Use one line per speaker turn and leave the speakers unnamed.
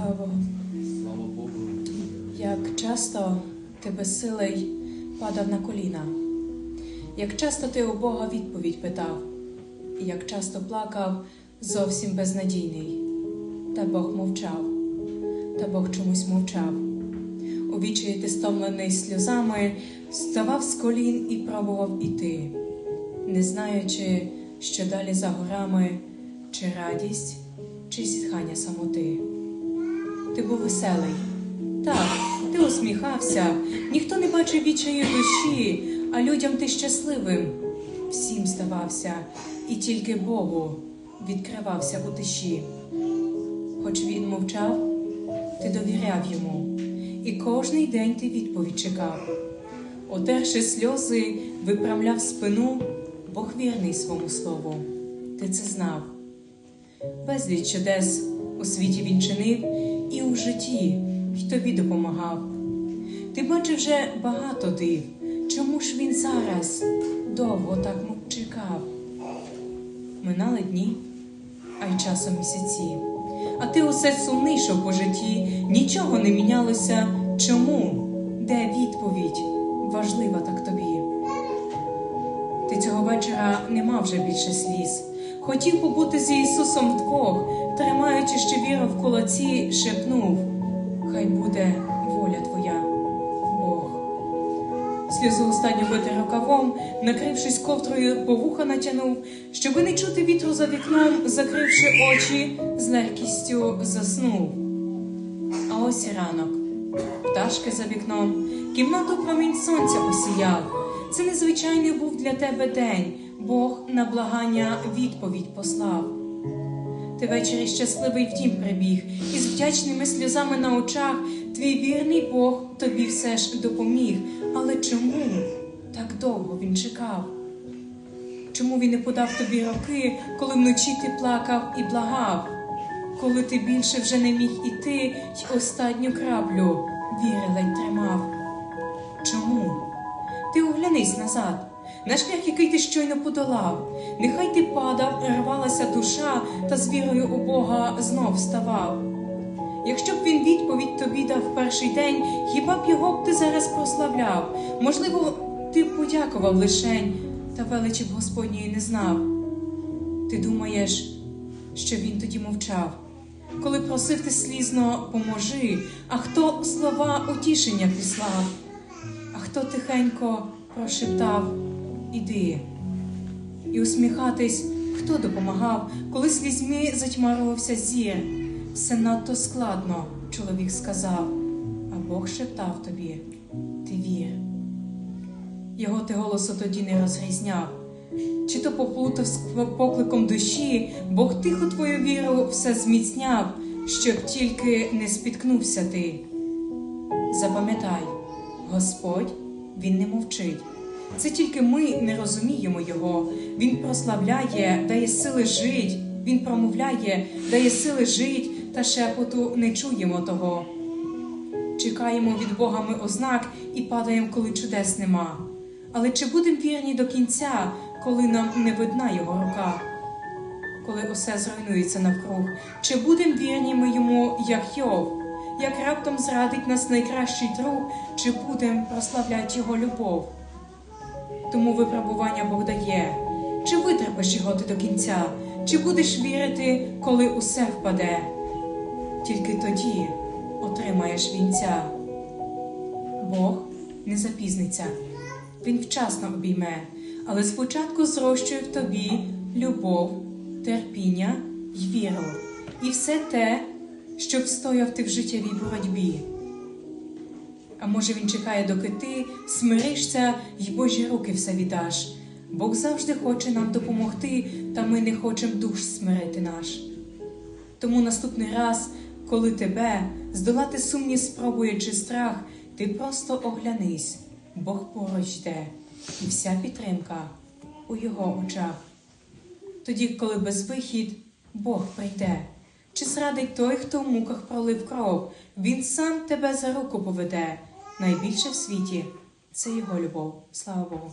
Слава Богу.
Слава Богу.
Як часто ти безсилий падав на коліна, як часто ти у Бога відповідь питав, і як часто плакав зовсім безнадійний, та Бог мовчав, та Бог чомусь мовчав. У ти стомлений сльозами, ставав з колін і пробував іти, не знаючи, що далі за горами, чи радість, чи зітхання самоти. Ти був веселий. Так, ти усміхався, ніхто не бачив відчаю душі, а людям ти щасливим всім здавався, і тільки Богу відкривався у тиші. Хоч він мовчав, ти довіряв йому, і кожний день ти відповідь чекав. Отерши сльози, виправляв спину, Бог вірний свому слову. Ти це знав. Безліч чудес у світі він чинив і у житті й тобі допомагав. Ти бачив вже багато див, чому ж він зараз довго так чекав? Минали дні, а й часом місяці. А ти усе сумний по житті, нічого не мінялося. Чому? Де відповідь? Важлива так тобі. Ти цього вечора не мав вже більше сліз. Хотів побути з Ісусом вдвох, тримаючи ще віру в кулаці, шепнув: Хай буде воля твоя, Бог. Сльозу останню витер рукавом, накрившись ковдрою, по вуха натягнув, щоби не чути вітру за вікном, закривши очі, з легкістю заснув. А ось і ранок, пташки за вікном, кімнату промінь сонця осіяв. Це незвичайний був для тебе день, Бог на благання відповідь послав. Ти ввечері щасливий в дім прибіг, і з вдячними сльозами на очах твій вірний Бог тобі все ж допоміг. Але чому так довго він чекав? Чому він не подав тобі роки, коли вночі ти плакав і благав? Коли ти більше вже не міг іти, й останню краплю віри ледь тримав? Чому? Ти оглянись назад, на шлях, який ти щойно подолав. Нехай ти падав, рвалася душа, та з вірою у Бога знов вставав. Якщо б він відповідь тобі дав перший день, хіба б його б ти зараз прославляв? Можливо, ти б подякував лишень, та величі б Господньої не знав. Ти думаєш, що він тоді мовчав, коли просив ти слізно поможи, а хто слова утішення післав, а хто тихенько прошептав Іди. І усміхатись, хто допомагав, коли слізьми затьмарувався зір. Все надто складно, чоловік сказав, а Бог шептав тобі, ти вір. Його ти голосу тоді не розрізняв, чи то поплутав з покликом душі, Бог тихо твою віру все зміцняв, щоб тільки не спіткнувся ти. Запам'ятай, Господь Він не мовчить. Це тільки ми не розуміємо Його. Він прославляє, дає сили жить, Він промовляє, дає сили жить, та шепоту не чуємо того. Чекаємо від Бога ми ознак і падаємо, коли чудес нема. Але чи будемо вірні до кінця, коли нам не видна його рука? Коли усе зруйнується навкруг, чи будемо вірні ми йому, як Йов? Як раптом зрадить нас найкращий друг, чи будемо прославляти його любов? Тому випробування Бог дає. Чи витерпиш його ти до кінця, чи будеш вірити, коли усе впаде? Тільки тоді отримаєш вінця. Бог не запізниться, Він вчасно обійме, але спочатку зрощує в тобі любов, терпіння й віру, і все те, що встояв ти в життєвій боротьбі. А може він чекає, доки ти смиришся й Божі руки все віддаш. Бог завжди хоче нам допомогти, та ми не хочемо душ смирити наш. Тому наступний раз, коли тебе здолати сумні спробує чи страх, ти просто оглянись, Бог поруч йде, і вся підтримка у його очах. Тоді, коли безвихід, Бог прийде. Чи зрадить той, хто в муках пролив кров, він сам тебе за руку поведе. Найбільше в світі це його любов.
Слава Богу.